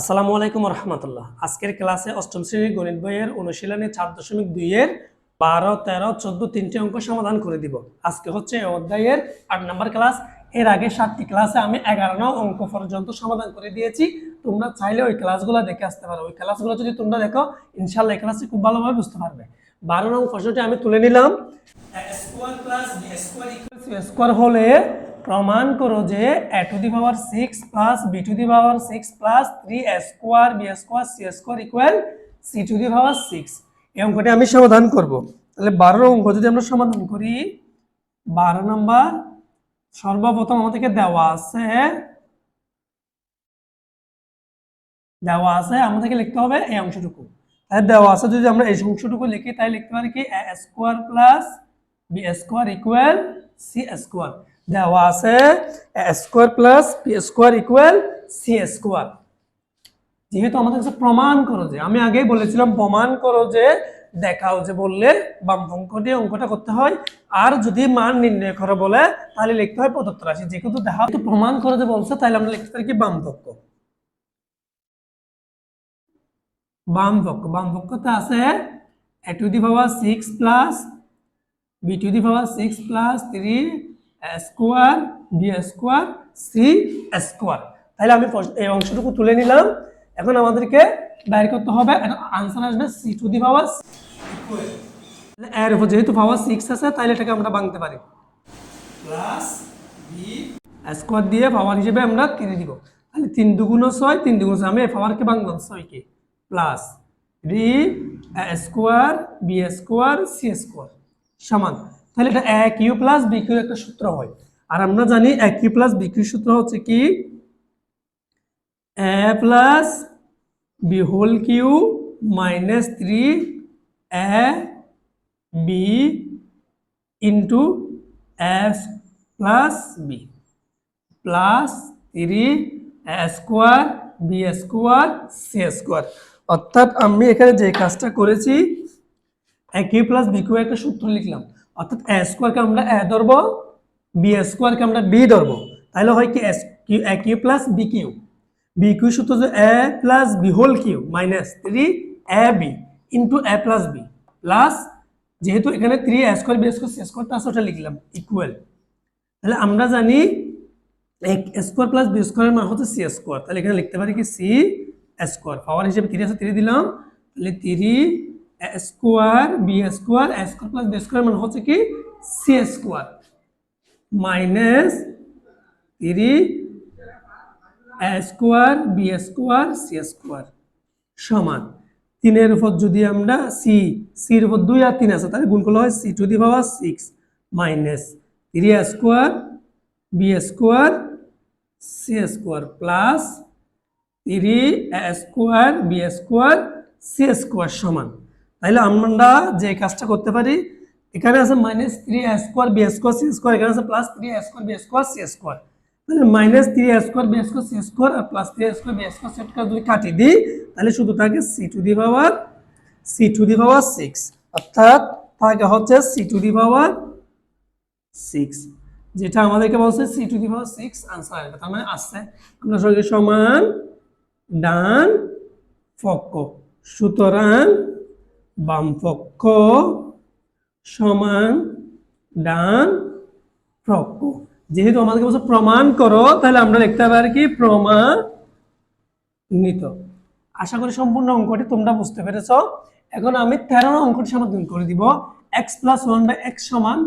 আসসালামু আলাইকুম রহমতুল্লাহ। আজকের ক্লাসে অষ্টম শ্রেণির গণিত বইয়ের অনুশীলনে চার দশমিক দুইয়ের বারো, তেরো, চোদ্দ তিনটি অঙ্ক সমাধান করে দিব। আজকে হচ্ছে অধ্যায়ের আট নম্বর ক্লাস। এর আগে সাতটি ক্লাসে আমি এগারো নং অঙ্ক পর্যন্ত সমাধান করে দিয়েছি। তোমরা চাইলে ওই ক্লাসগুলো দেখে আসতে পারো। ওই ক্লাসগুলো যদি তোমরা দেখো ইনশাল্লাহ এই ক্লাসে খুব ভালোভাবে বুঝতে পারবে। বারো নং প্রশ্নটি আমি তুলে নিলাম। স্কোয়ার হলে প্রমাণ করো যে A to the power six plus B to the power six plus three A square B square C square equal C to the power six এই অঙ্কটি আমি সমাধান করব। তাহলে বারো অঙ্ক যদি আমরা সমাধান করি, বারো নম্বর সর্বপ্রথম আমাদেরকে দেওয়া আছে দেওয়া আছে, আমাদেরকে লিখতে হবে এই অংশটুকু। তাহলে দেওয়া আছে যদি আমরা এই অংশটুকু লিখি তাই লিখতে পারি কি? A square plus B square equal C square দেওয়া আছে square plus B square equal C square যেহেতু আমাদের কাছে প্রমাণ করো যে, আমি আগেই বলেছিলাম, প্রমাণ করো যে, দেখাও যে বললে বাম অঙ্ক দিয়ে অঙ্কটা করতে হয়। আর যদি মান নির্ণয় করো বলে, তাহলে লিখতে হয় প্রদত্ত রাশি। যেহেতু দেখা প্রমাণ করো যে বলছে, তাহলে আমরা লিখতে পারি কি বাম পক্ষ। বাম পক্ষ। বাম পক্ষতে আছে A to the power six plus B to the power six plus three square B square C square তাহলে আমি এই অংশটুকু তুলে নিলাম। এখন আমাদেরকে বের করতে হবে। আনসার আসবে সি টু দি পাওয়ার এর উপর যেহেতু পাওয়ার সিক্স আছে তাহলে এটাকে আমরা ভাঙতে পারি। প্লাস বি স্কোয়ার দিয়ে পাওয়ার হিসেবে আমরা কিনে দিব। তাহলে তিন দুগুণ ছয়, তিন দুগুণ ছয়। আমি এই পাওয়ারকে ভাঙলাম ছয়কে plus three square B square C square সমান। তাহলে এটা এক ইউ প্লাস বি কিউ একটা সূত্র হয়। আর আমরা জানি A cube plus B cube সূত্র হচ্ছে কি? A plus B whole cube minus three A B into S plus B plus three square B square C square অর্থাৎ আমি এখানে যে কাজটা করেছি A cube plus B cube একটা সূত্র লিখলাম। অর্থাৎ এ স্কোয়ারকে আমরা এ ধরবো বি স্কোয়ারকে আমরা বি ধরবো। তাহলে হয় কি S cube A cube plus B cube B cube সূত্র যে A plus B whole cube minus three A B into A plus B plus যেহেতু এখানে three A square B square C স্কোয়ারটা আছে ওটা লিখলাম ইকুয়াল তাহলে আমরা জানি এক স্কোয়ার প্লাস বি স্কোয়ারের মান হচ্ছে সি স্কোয়ার তাহলে এখানে লিখতে পারি কি সি স্কোয়ার পাওয়ার হিসেবে থ্রি আছে থ্রি দিলাম। তাহলে three square B square square plus B square মান হচ্ছে কি? C square minus three square B square C square সমান। তিনের উপর যদি আমরা সি সির উপর দুই আর তিন আছে, তাহলে গুণ করলে হয় C to the power six minus three square B square C square plus three square B square C square সমান। তাহলে আমরা যে কাজটা করতে পারি, এখানে আছে minus three square B square C square এখানে আছে plus three square B square C square তাহলে minus three square B square C square আর plus three square B square C square যদি কাটি দিই, তাহলে শুধু থাকে C to the power C to the power six অর্থাৎ থাকে হচ্ছে C to the power six যেটা আমাদেরকে বলছে C to the power six answer আসবে, তার মানে আসছে। আমরা সঙ্গে সমান ডান পক্ষ। সুতরাং বাম পক্ষ সমান ডান পক্ষ। যেহেতু আমাদেরকে বলছে প্রমাণ করো, তাহলে আমরা লিখতে পারি কি? প্রমাণিত। আশা করি সম্পূর্ণ অঙ্কটি তোমরা বুঝতে পেরেছ। এখন আমি তেরো অঙ্কটি সমাধান করে দিব। X plus one by X সমান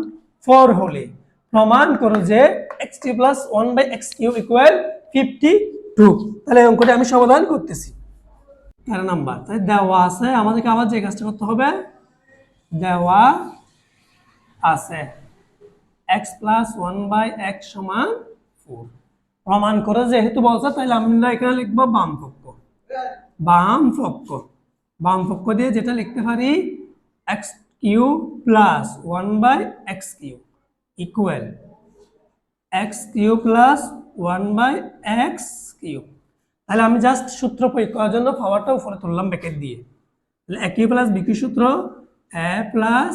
ফোর হলে। প্রমাণ করো যে X T plus one by X cube equal fifty two তাহলে অঙ্কটি আমি সমাধান করতেছি। তেরো নাম্বার। তাই দেওয়া আছে, আমাদেরকে আবার যে কাজটা করতে হবে, দেওয়া আছে। X plus one by X সমান ফোর প্রমাণ করে যেহেতু বলছে, তাহলে আমরা এখানে লিখব বাম পক্ষ। বাম পক্ষ। বাম পক্ষ দিয়ে যেটা লিখতে পারি X cube plus one by X cube equal X cube plus one by X cube তাহলে আমি জাস্ট সূত্র প্রয়োগ করার জন্য পাওয়ারটা উপরে তুললাম ব্যাকেট দিয়ে। তাহলে A cube plus B cube সূত্র A plus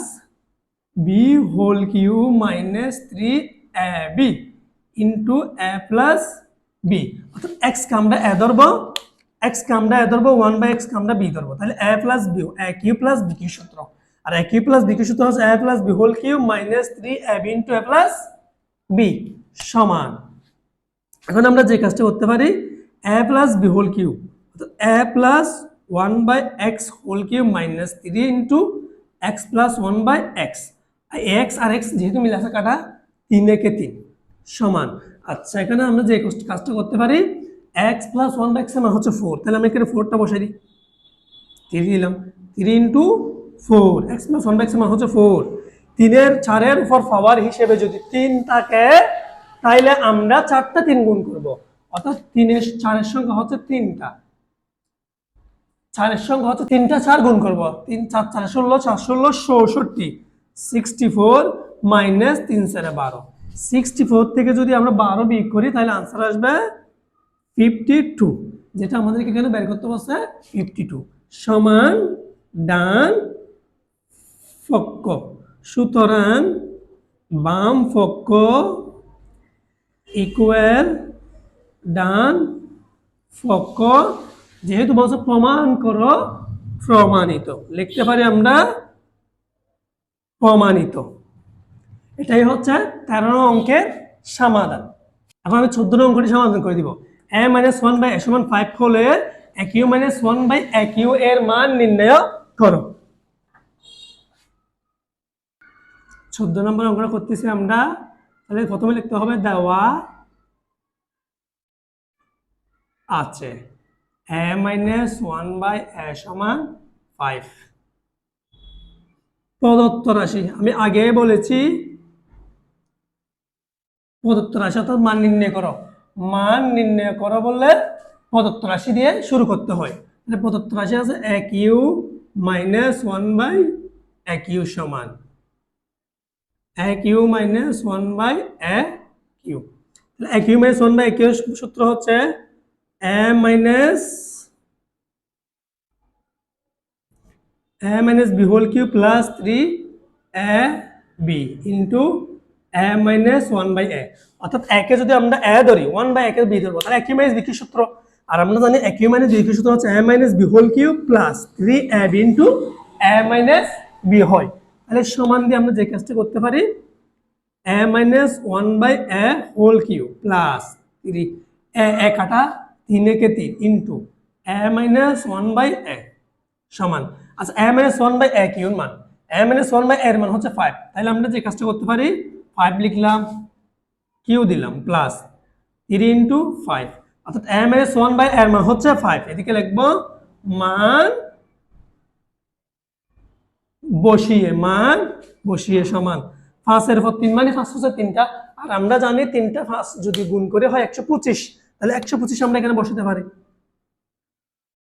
B whole cube minus three A B into A plus B অর্থাৎ এক্সকে আমরা এ ধরবো এক্স কে আমরা এ ধরবো ওয়ান বাই এক্স কে আমরা বি ধরবো। তাহলে A plus B A cube plus B cube সূত্র। আর A cube plus B cube সূত্র হচ্ছে A plus B whole cube minus three A B into A plus B সমান। এখন আমরা যে কাজটা করতে পারি A plus B whole cube A plus one by X whole cube minus three into X plus one by X X R x যেহেতু মিলে আছে কাটা তিন একে তিন সমান। আচ্ছা এখানে আমরা যে কাজ- কাজটা করতে পারি X plus one by X মানে হচ্ছে ফোর তাহলে আমি এখানে ফোরটা বসাই দিই। থ্রি দিলাম। Three into four X plus one by X মানে হচ্ছে ফোর তিনের চারের উপর পাওয়ার হিসেবে যদি তিন থাকে, তাইলে আমরা চারটা তিন গুণ করব। অর্থাৎ তিনের চারের সংখ্যা হচ্ছে তিনটা। চারের সংখ্যা হচ্ছে তিনটা, চার গুণ করব। তিন, চার চার ষোলো চার, ষোলো, চৌষট্টি। সিক্সটি ফোর মাইনাস তিন, চারে বারো। সিক্সটি ফোর থেকে যদি আমরা বারো বিয়োগ করি, তাহলে আনসার আসবে ফিফটি টু যেটা আমাদেরকে এখানে বের করতে বলছে ফিফটি টু সমান ডান ফক্ক। সুতরাং বাম ফক্ক ইকুয়াল ডান ফক্ক যেহেতু বলছে প্রমাণ করো, প্রমাণিত। লিখতে পারি আমরা প্রমাণিত। এটাই হচ্ছে তেরো অঙ্কের সমাধান। এখন আমি চোদ্দ অঙ্কটি সমাধান করে দিব। A minus one by A সমান ফাইভ হলে ইউ মাইনাস ওয়ান বাই এক ইউ এর মান নির্ণয় করো। চোদ্দ নম্বর অঙ্কটা করতেছি আমরা। তাহলে প্রথমে লিখতে হবে দেওয়া আছে। A minus one by A সমান ফাইভ প্রদত্ত রাশি, আমি আগে বলেছি, প্রদত্ত রাশি অর্থাৎ মান নির্ণয় করো। মান নির্ণয় করো বললে প্রদত্ত রাশি দিয়ে শুরু করতে হয়। প্রদত্ত রাশি আছে এক ইউ মাইনাস ওয়ান বাই এক ইউ সমান। এক U minus one by A cube তাহলে এক ইউ মাইনাস ওয়ান বাই এক ইউ সূত্র হচ্ছে A minus B whole cube plus three A B into A minus one by A অর্থাৎ একে যদি আমরা এ ধরি ওয়ান বাই একে বি ধরবো, তাহলে একই মাইনাস বি কি সূত্র। আর আমরা জানি একই মাইনাস বি কি সূত্র হচ্ছে b whole cube plus three a b into a minus b হয় তাহলে সমান দিয়ে আমরা যে কাজটা করতে পারি a minus one by a whole cube plus three a a কাটা তিন একে তিন? Into a minus one by a সমান। আচ্ছা a minus one by a কিউর মান? এ মাইনাস ওয়ান বাই এর মান হচ্ছে ফাইভ তাহলে আমরা যে কাজটা করতে পারি ফাইভ লিখলাম কিউ দিলাম প্লাস থ্রি ইন্টু ফাইভ অর্থাৎ এ মাইনাস ওয়ান বাই এর মান হচ্ছে ফাইভ এদিকে লিখব, মান বসিয়ে মান বসিয়ে সমান। পাঁচের পর তিন মানে পাঁচ হচ্ছে তিনটা। আর আমরা জানি তিনটা পাঁচ যদি গুণ করে হয় একশো পঁচিশ। তাহলে একশো পঁচিশ আমরা এখানে বসাতে পারি।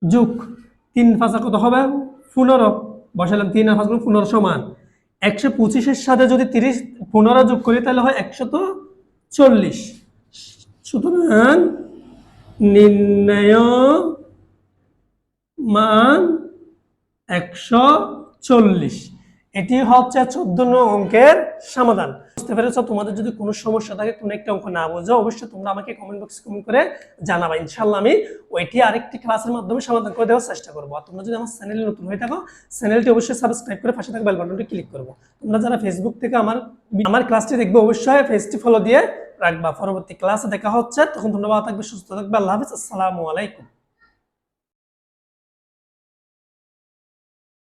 যুগ, তিন পাঁচা কত হবে? পনেরো। বসালাম তিন আর পাঁচ পনেরো সমান। একশো পঁচিশের সাথে যদি তিরিশ পনেরো যোগ করি, তাহলে হয় একশো তো চল্লিশ। সুতরাং নির্ণয় মান একশো চল্লিশ। এটি হচ্ছে চোদ্দ নং অঙ্কের সমাধান। বুঝতে পেরেছ? তোমাদের যদি কোনো সমস্যা থাকে, কোনো একটা অঙ্ক না বোঝো, অবশ্যই তোমরা আমাকে কমেন্ট বক্সে কমেন্ট করে জানাবা। ইনশাল্লাহ আমি ওইটি আরেকটি ক্লাসের মাধ্যমে সমাধান করে দেওয়ার চেষ্টা করব। আর তোমরা যদি আমার চ্যানেলে নতুন হয়ে থাকো চ্যানেলটি অবশ্যই সাবস্ক্রাইব করে পাশে থাকা বেল বাটনটি ক্লিক করব। তোমরা যারা ফেসবুক থেকে আমার আমার ক্লাসটি দেখবে, অবশ্যই পেজটি ফলো দিয়ে রাখবা। পরবর্তী ক্লাসে দেখা হচ্ছে, তখন তোমরা ভালো থাকবে, সুস্থ থাকবে। আল্লাহ হাফিজ। আসসালামু আলাইকুম।